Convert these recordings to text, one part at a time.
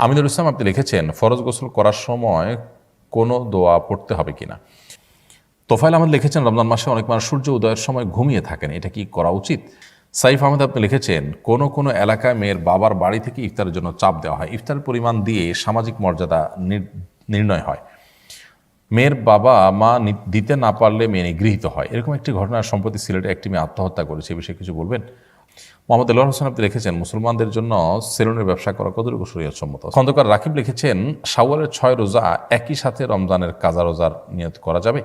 আমিনুল ইসলাম, আপনি লিখেছেন, ফরজ গোসল করার সময় কোনো দোয়া পড়তে হবে কিনা? তোফাইল আহমেদ লিখেছেন, রমজান মাসে অনেক মানুষ সূর্য উদয়ের সময় ঘুমিয়ে থাকেন, এটা কি করা উচিত? সাইফ আহমেদ, আপনি লিখেছেন, কোনো কোনো এলাকায় মেয়ের বাবার বাড়ি থেকে ইফতারের জন্য চাপ দেওয়া হয়। ইফতারের পরিমাণ দিয়ে সামাজিক মর্যাদা নির- নির্ণয় হয়। মেয়ের বাবা মা নি- দিতে না পারলে মেয়ে নিগৃহীত হয়। এরকম একটি ঘটনা সম্প্রতি সিলেটে একটি মেয়ে আত্মহত্যা করেছে, এ বিষয়ে কিছু বলবেন? মোহাম্মদ আল্লাহ হোসেন আপনি লিখেছেন, মুসলমানদের জন্য সেলুনের ব্যবসা করা কতটুকু শরীয়তসম্মত খন্দকার রাকিব লিখেছেন, শাওয়ালের ছয় রোজা একই সাথে রমজানের কাজা রোজার নিয়ত করা যাবে।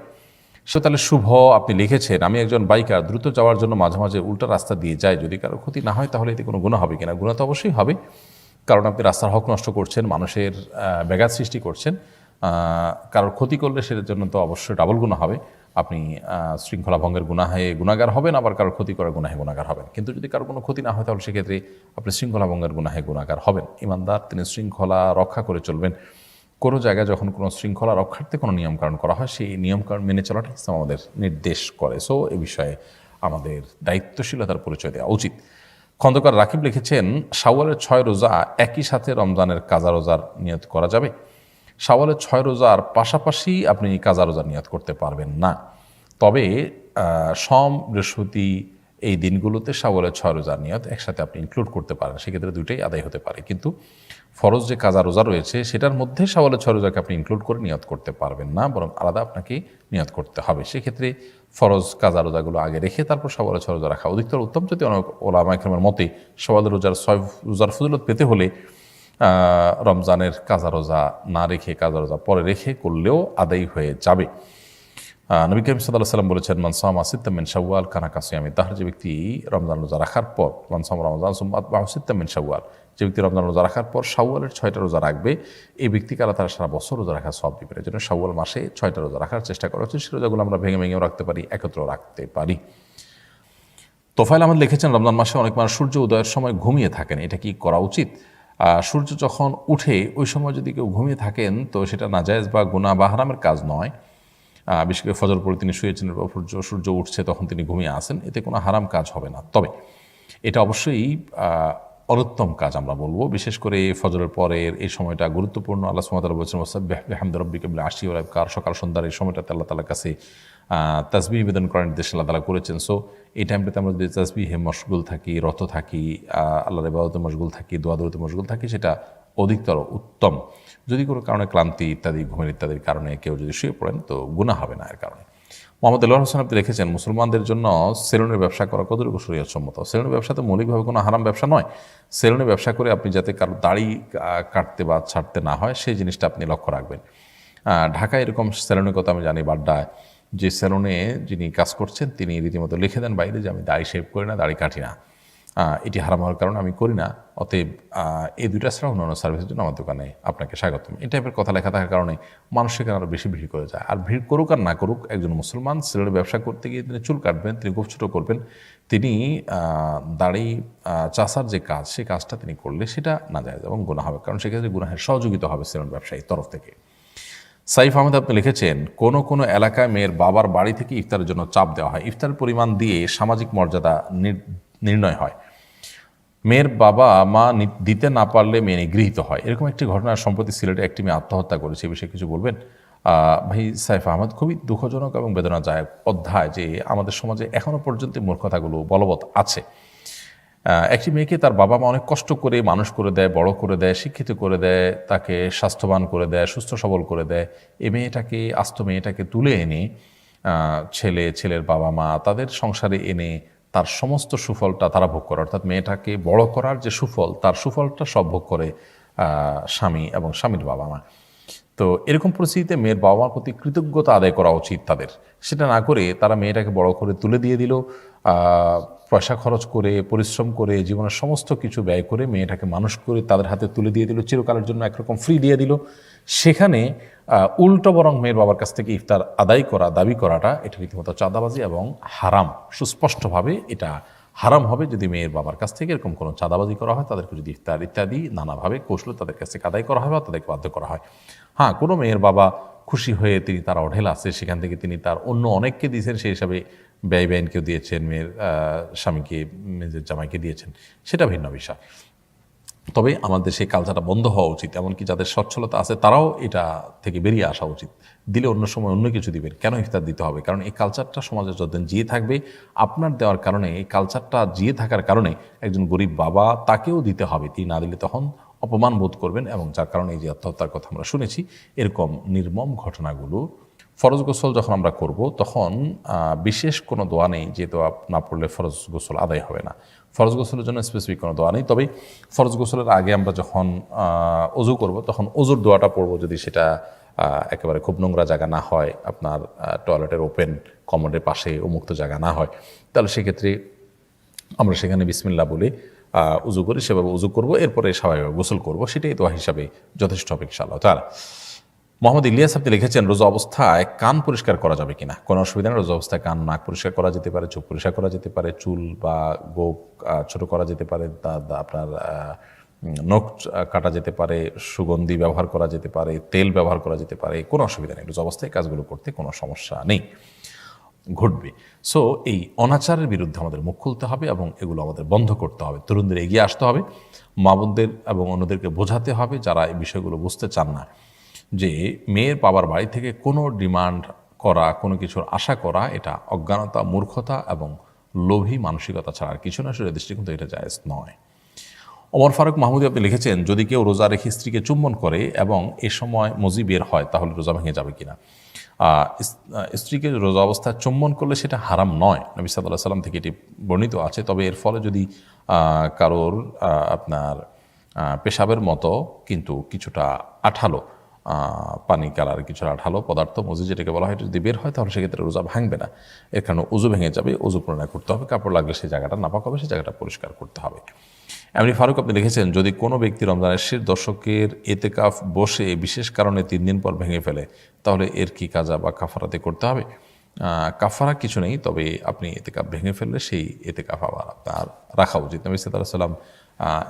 সে তাহলে শুভ, আপনি লিখেছেন, আমি একজন বাইকার, দ্রুত যাওয়ার জন্য মাঝে মাঝে উল্টা রাস্তা দিয়ে যাই। যদি কারও ক্ষতি না হয়, তাহলে এতে কোনো গুণা হবে কিনা? গুণা তো অবশ্যই হবে, কারণ আপনি রাস্তার হক নষ্ট করছেন, মানুষের ব্যাঘাত সৃষ্টি করছেন। কারোর ক্ষতি করলে সেটার জন্য তো অবশ্যই ডাবল গুণা হবে। আপনি শৃঙ্খলা ভঙ্গের গুনাহে গুণাগার হবেন, আবার কারোর ক্ষতি করার গুনাহে গুণাগার হবেন। কিন্তু যদি কারোর কোনো ক্ষতি না হয়, তাহলে সেক্ষেত্রে আপনি শৃঙ্খলা ভঙ্গের গুনাহে গুণাগার হবেন। ইমানদার, তিনি শৃঙ্খলা রক্ষা করে চলবেন। কোনো জায়গায় যখন কোনো শৃঙ্খলা রক্ষার্থে কোনো নিয়মকানুন করা হয়, সেই নিয়মকানুন মেনে চলাটা ইসলাম আমাদের নির্দেশ করে। সো, এ বিষয়ে আমাদের দায়িত্বশীলতার পরিচয় দেওয়া উচিত। খন্দকার রাকিব লিখেছেন, শাওয়ালের ছয় রোজা একই সাথে রমজানের কাজা রোজার নিয়ত করা যাবে। শাওয়ালের ছয় রোজার পাশাপাশি আপনি কাজা রোজা নিয়ত করতে পারবেন না। তবে সম, বৃহস্পতি এই দিনগুলোতে শাওয়ালের ছয় রোজার নিয়ত একসাথে আপনি ইনক্লুড করতে পারেন। সেক্ষেত্রে দুইটাই আদায় হতে পারে। কিন্তু ফরজ যে কাজা রোজা রয়েছে, সেটার মধ্যে শাওয়ালের ছয় রোজাকে আপনি ইনক্লুড করে নিয়ত করতে পারবেন না, বরং আলাদা আপনাকে নিয়ত করতে হবে। সেক্ষেত্রে ফরজ কাজা রোজাগুলো আগে রেখে তারপর শাওয়ালের ছয় রোজা রাখা। অধিকতর উত্তম যদি অনেক ওলা ইকরামের মতে শাওয়ালের রোজার ছয় রোজার ফজিলত পেতে হলে রমজানের কাজা রোজা না রেখে কাজা রোজা পরে রেখে করলেও আদায় হয়ে যাবে। নবী করিম সাল্লাহ সাল্লাম বলেছেন মানসাম আসিদ্দামিন শাওয়াল কানা কাসিয়ামি তাহার যে ব্যক্তি রমজান রোজা রাখার পর মানসাম রমজান সুম্মাত বা আসিদ্দামিন শাওয়াল যে ব্যক্তি রমজান রোজা রাখার পর শাওয়ালের ছয়টা রোজা রাখবে, এই ব্যক্তিকে আল্লাহ তারা সারা বছর রোজা রাখার সব এই জন্য শাওয়াল মাসে ছয়টা রোজা রাখার চেষ্টা করা হচ্ছে সে রোজাগুলো আমরা ভেঙে ভেঙেও রাখতে পারি, একত্র রাখতে পারি। তোফাইল আহমেদ লিখেছেন, রমজান মাসে অনেক মানুষ সূর্য উদয়ের সময় ঘুমিয়ে থাকেন। এটা কি করা উচিত? সূর্য যখন উঠে ওই সময় যদি কেউ ঘুমিয়ে থাকেন, তো সেটা নাজায়েজ বা গুণা বা হারামের কাজ নয়। বিশেষ করে ফজর পরে তিনি শুয়েছেন সূর্য সূর্য উঠছে, তখন তিনি ঘুমিয়ে আসেন। এতে কোনো হারাম কাজ হবে না। তবে এটা অবশ্যই অনুত্তম কাজ আমরা বলব। বিশেষ করে ফজরের পরের এই সময়টা গুরুত্বপূর্ণ। আল্লাহ সুমতাল বলছেন হামদ রব্বিকাবিল আশি কার সকাল সন্ধ্যার এই সময়টাতে আল্লাহ তালার কাছে তাসবি নিবেদন করার নির্দেশ আল্লাহ তালা করেছেন। সো এই টাইমটাতে আমরা যদি তাসবিহে মশগুল থাকি, রত থাকি আল্লাহর ইবাদতে মশগুল থাকি দোয়া দৌড়তে মশগুল থাকি, সেটা অধিকতর উত্তম। যদি কোনো কারণে ক্লান্তি ইত্যাদি, ঘুমের ইত্যাদির কারণে কেউ যদি শুয়ে পড়েন, তো গুণা হবে না এর কারণে। মোহাম্মদ আল্লাহ হোসেন আপনি লিখেছেন, মুসলমানদের জন্য সেলুনের ব্যবসা করা কতটুকু শরীয়তসম্মত? সেলুনের ব্যবসা তো মৌলিকভাবে কোনো হারাম ব্যবসা নয়। সেলুনে ব্যবসা করে আপনি যাতে কারও দাড়ি কাটতে বা ছাড়তে না হয়, সেই জিনিসটা আপনি লক্ষ্য রাখবেন। ঢাকায় এরকম সেলুনের কথা আমি জানি, বাড্ডায়। যে সেলুনে যিনি কাজ করছেন, তিনি রীতিমতো লিখে দেন বাইরে যে, আমি দাড়ি শেভ করি না, দাড়ি কাটি না। এটি হারাম হওয়ার কারণে আমি করি না। অতএব এই দুইটা ছাড়া অন্যান্য সার্ভিসের জন্য আমার দোকানে আপনাকে স্বাগতম। এই টাইপের কথা লেখা থাকার কারণে মানুষ সেখানে আরও বেশি ভিড় করে যায়। আর ভিড় করুক আর না করুক, একজন মুসলমান সেলুনে ব্যবসা করতে গিয়ে তিনি চুল কাটবেন, তিনি খুব ছোটো করবেন, তিনি দাড়ি চাষার যে কাজ সেই কাজটা তিনি করলে সেটা না যায় এবং গুণা হবে। কারণ সেক্ষেত্রে গুনাহের সহযোগিতা হবে সেলুন ব্যবসায়ীর তরফ থেকে। সাইফ আহমেদ, আপনি লিখেছেন, কোনো কোনো এলাকায় মেয়ের বাবার বাড়ি থেকে ইফতারের জন্য চাপ দেওয়া হয়। ইফতারের পরিমাণ দিয়ে সামাজিক মর্যাদা নির- নির্ণয় হয়। মেয়ের বাবা মা দিতে না পারলে মেয়ে নিগৃহীত হয়। এরকম একটি ঘটনা সম্প্রতি সিলেটে একটি মেয়ে আত্মহত্যা করেছে। এ বিষয়ে কিছু বলবেন? ভাই সাইফ আহমদ, খুবই দুঃখজনক এবং বেদনাদায়ক অধ্যায় যে আমাদের সমাজে এখনও পর্যন্ত মূর্খতাগুলো বলবৎ আছে। একটি মেয়েকে তার বাবা মা অনেক কষ্ট করে মানুষ করে দেয়, বড় করে দেয়, শিক্ষিত করে দেয়, তাকে স্বাস্থ্যবান করে দেয়, সুস্থ সবল করে দেয়। এ মেয়েটাকে, আস্ত মেয়েটাকে তুলে এনে ছেলে, ছেলের বাবা মা তাদের সংসারে এনে তার সমস্ত সুফলটা তারা ভোগ করে। অর্থাৎ মেয়েটাকে বড় করার যে সুফল, তার সুফলটা সব ভোগ করে স্বামী এবং স্বামীর বাবা মা। তো এরকম পরিস্থিতিতে মেয়ের বাবা মার প্রতি কৃতজ্ঞতা আদায় করা উচিত তাদের। সেটা না করে তারা মেয়েটাকে বড় করে তুলে দিয়ে দিল। পয়সা খরচ করে, পরিশ্রম করে, জীবনের সমস্ত কিছু ব্যয় করে মেয়েটাকে মানুষ করে তাদের হাতে তুলে দিয়ে দিল, চিরকালের জন্য একরকম ফ্রি দিয়ে দিল। সেখানে উল্টো বরং মেয়ের বাবার কাছ থেকে ইফতার আদায় করা, দাবি করাটা, এটা রীতিমতো চাঁদাবাজি এবং হারাম। সুস্পষ্টভাবে এটা হারাম হবে যদি মেয়ের বাবার কাছ থেকে এরকম কোনো চাঁদাবাজি করা হয়, তাদেরকে যদি ইফতার ইত্যাদি নানাভাবে কৌশল তাদের কাছ আদায় করা হয় বা তাদেরকে বাধ্য করা হয়। হ্যাঁ কোনো মেয়ের বাবা খুশি হয়ে তিনি তার অঢেল আছে, সেখান থেকে তিনি তার অন্য অনেককে দিয়েছেন, সেই হিসাবে ব্যয় ব্যয়নকেও দিয়েছেন, মেয়ের স্বামীকে মেয়ের জামাইকে দিয়েছেন, সেটা ভিন্ন বিষয়। তবে আমাদের সেই কালচারটা বন্ধ হওয়া উচিত, এমনকি যাদের সচ্ছলতা আছে তারাও এটা থেকে বেরিয়ে আসা উচিত। দিলে অন্য সময় অন্য কিছু দিবেন, কেন ইফতার দিতে হবে? কারণ এই কালচারটা সমাজে যতদিন জিয়ে থাকবে, আপনার দেওয়ার কারণে, এই কালচারটা জিয়ে থাকার কারণে একজন গরিব বাবা তাকেও দিতে হবে। তিনি না দিলে তখন অপমান বোধ করবেন এবং যার কারণে এই যে আত্মহত্যার কথা আমরা শুনেছি, এরকম নির্মম ঘটনাগুলো ফরজ গোসল যখন আমরা করব, তখন বিশেষ কোনো দোয়া নেই যে দোয়া না পড়লে ফরজ গোসল আদায় হবে না। ফরজ গোসলের জন্য স্পেসিফিক কোনো দোয়া নেই, তবে ফরজ গোসলের আগে আমরা যখন অজু করব, তখন অজুর দোয়াটা পড়ব যদি সেটা একেবারে খুব নোংরা জায়গা না হয়, আপনার টয়লেটের ওপেন কমোডের পাশে উন্মুক্ত জায়গা না হয়, তাহলে সেক্ষেত্রে আমরা সেখানে বিসমিল্লা বলে উজু করি, সেভাবে উজু করব, এরপরে স্বাভাবিক গোসল করব, সেটাই দোয়া হিসাবে যথেষ্ট হবে ইনশাআল্লাহ তার মোহাম্মদ ইলিয়াস আপনি লিখেছেন, রোজা অবস্থায় কান পরিষ্কার করা যাবে কিনা? কোনো অসুবিধা নেই, রোজা অবস্থায় কান, নাক পরিষ্কার করা যেতে পারে, চোখ পরিষ্কার করা যেতে পারে, চুল বা গোপ ছোট করা যেতে পারে আপনার নখ কাটা যেতে পারে, সুগন্ধি ব্যবহার করা যেতে পারে, তেল ব্যবহার করা যেতে পারে, কোনো অসুবিধা নেই, রোজা অবস্থায় কাজগুলো করতে কোনো সমস্যা নেই। ঘটবে। সো এই অনাচারের বিরুদ্ধে আমাদের মুখ খুলতে হবে এবং এগুলো আমাদের বন্ধ করতে হবে। তরুণদের এগিয়ে আসতে হবে মা বোনদের এবং অন্যদেরকে বোঝাতে হবে যারা এই বিষয়গুলো বুঝতে চান না। যে মেয়ের বাবার বাড়ি থেকে কোনো ডিমান্ড করা, কোনো কিছুর আশা করা, এটা অজ্ঞানতা, মূর্খতা এবং লোভী মানসিকতা ছাড়া আর কিছু না, সেটা দৃষ্টিকোণ এটা জায়জ নয়। ওমর ফারুক মাহমুদি আপনি লিখেছেন, যদি কেউ রোজা রেখে স্ত্রীকে চুম্বন করে এবং এ সময় মজি বের হয়, তাহলে রোজা ভেঙে যাবে কিনা? স্ত্রীকে রোজা অবস্থায় চুম্বন করলে সেটা হারাম নয়, নবী সাল্লাহ সাল্লাম থেকে এটি বর্ণিত আছে। তবে এর ফলে যদি কারোর আপনার পেশাবের মতো কিন্তু কিছুটা আঠালো পানি কালার কিছুটা আঠালো পদার্থ, মজি যেটাকে বলা হয় যদি বের হয় তাহলে সেক্ষেত্রে রোজা ভাঙবে না। এর কারণে উজু ভেঙে যাবে, উজু পুনরায় করতে হবে, কাপড় লাগলে সেই জায়গাটা নাপাক হবে, সেই জায়গাটা পরিষ্কার করতে হবে। এমনি ফারুক, আপনি লিখেছেন যদি কোনো ব্যক্তি রমজানের শেষ দর্শকের এতেকাফ বসে বিশেষ কারণে তিন দিন পর ভেঙে ফেলে, তাহলে এর কি কাজা বা কাফারাতে করতে হবে? কাফারা কিছু নেই, তবে আপনি এতে এতেকাফ ভেঙে ফেললে সেই এতে এতেকাফ আবার আপনার রাখা উচিত। নবী সাল্লাহ সাল্লাম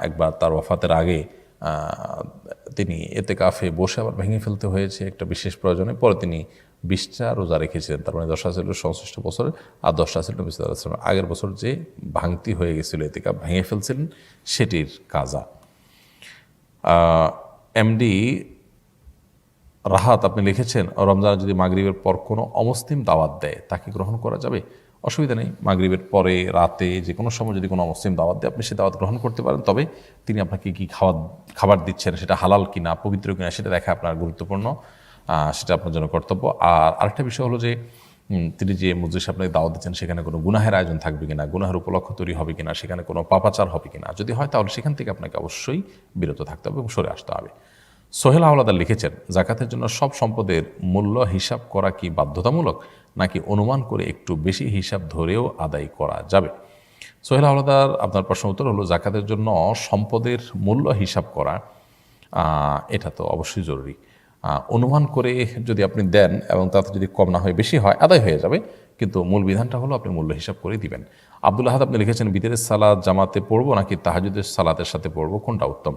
একবার তার ওফাতের আগে আহ, এতে কাফে বসে আবার ভেঙে ফেলতে হয়েছে একটা বিশেষ প্রয়োজনে। পরে তিনি বিশটা রোজা রেখেছিলেন। তার মানে দশটা ছিল সংশ্লিষ্ট বছরে আর দশটা ছিল নবী আগের বছর যে ভাঙতি হয়ে গেছিল এতেকাফ ভেঙে ফেলছিলেন সেটির কাজা। এমডি রাহাত আপনি লিখেছেন রমজান যদি মাগরিবের পর কোনো অমুসলিম দাওয়াত দেয় তাকে গ্রহণ করা যাবে? অসুবিধা নেই। মাগরিবের পরে, রাতে যে কোনো সময় যদি কোনো অমুসলিম দাওয়াত দেয়, আপনি সে দাওয়াত গ্রহণ করতে পারেন। তবে তিনি আপনাকে কি খাবার খাবার দিচ্ছেন, সেটা হালাল কিনা, পবিত্র কিনা, সেটা দেখা আপনার গুরুত্বপূর্ণ। সেটা আপনার জন্য কর্তব্য। আর আরেকটা বিষয় হলো যে তিনি যে মজলিস আপনাকে দাওয়াত দিচ্ছেন, সেখানে কোনো গুনাহের আয়োজন থাকবে কিনা, গুনাহের উপলক্ষ তৈরি হবে কিনা, সেখানে কোনো পাপাচার হবে কিনা, যদি হয় তাহলে সেখান থেকে আপনাকে অবশ্যই বিরত থাকতে হবে এবং সরে আসতে হবে। সোহেল হাওলাদার লিখেছেন, জাকাতের জন্য সব সম্পদের মূল্য হিসাব করা কি বাধ্যতামূলক? নাকি অনুমান করে একটু বেশি হিসাব ধরেও আদায় করা যাবে? সোহেল হাওলাদার, আপনার প্রশ্ন উত্তর হলো, জাকাতের জন্য সম্পদের মূল্য হিসাব করা এটা তো অবশ্যই জরুরি। অনুমান করে যদি আপনি দেন এবং তাতে যদি কম না হয়, বেশি হয়, আদায় হয়ে যাবে। কিন্তু মূল বিধানটা হলো আপনি মূল্য হিসাব করে দিবেন। আব্দুল আহাদ, আপনি লিখেছেন বিদেরের সালাদ জামাতে পড়ব নাকি তাহাজুদের সালাতের সাথে পড়ব? কোনটা উত্তম?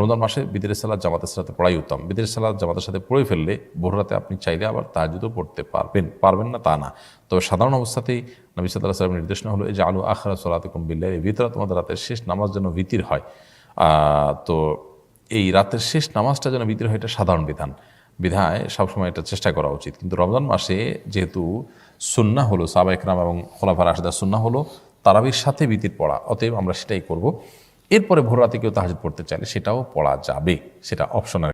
রমজান মাসে বিদেরের সালাদ জামাতের সাথে পড়াই উত্তম। বিদেরের সালাদ জামাতের সাথে পড়ে ফেললে ভোর রাতে আপনি চাইলে আবার তাহাজুদও পড়তে পারবেন পারবেন না তা না। তবে সাধারণ অবস্থাতেই নবী সাল্লাহ সাল্লামের নির্দেশনা হলো এই যে আলু আখরা সালাতে কম বিল্লাহ ভিতরে তোমাদের রাতের শেষ নামাজ যেন ভিতির হয়। তো এই রাতের শেষ নামাজটা যেন ভিতরে হয়, এটা সাধারণ বিধান। বিধায় সবসময় এটা চেষ্টা করা উচিত। কিন্তু রমজান মাসে যেহেতু সুন্না হলো সাবা একরাম এবং খোলাফার আশদা সুন্না হলো, তারাবির সাথে বিতির পড়া, অতএব আমরা সেটাই করব। এরপরে ভোর রাতে কেউ তাহাজ পড়তে চাইলে সেটাও পড়া যাবে, সেটা অপশনাল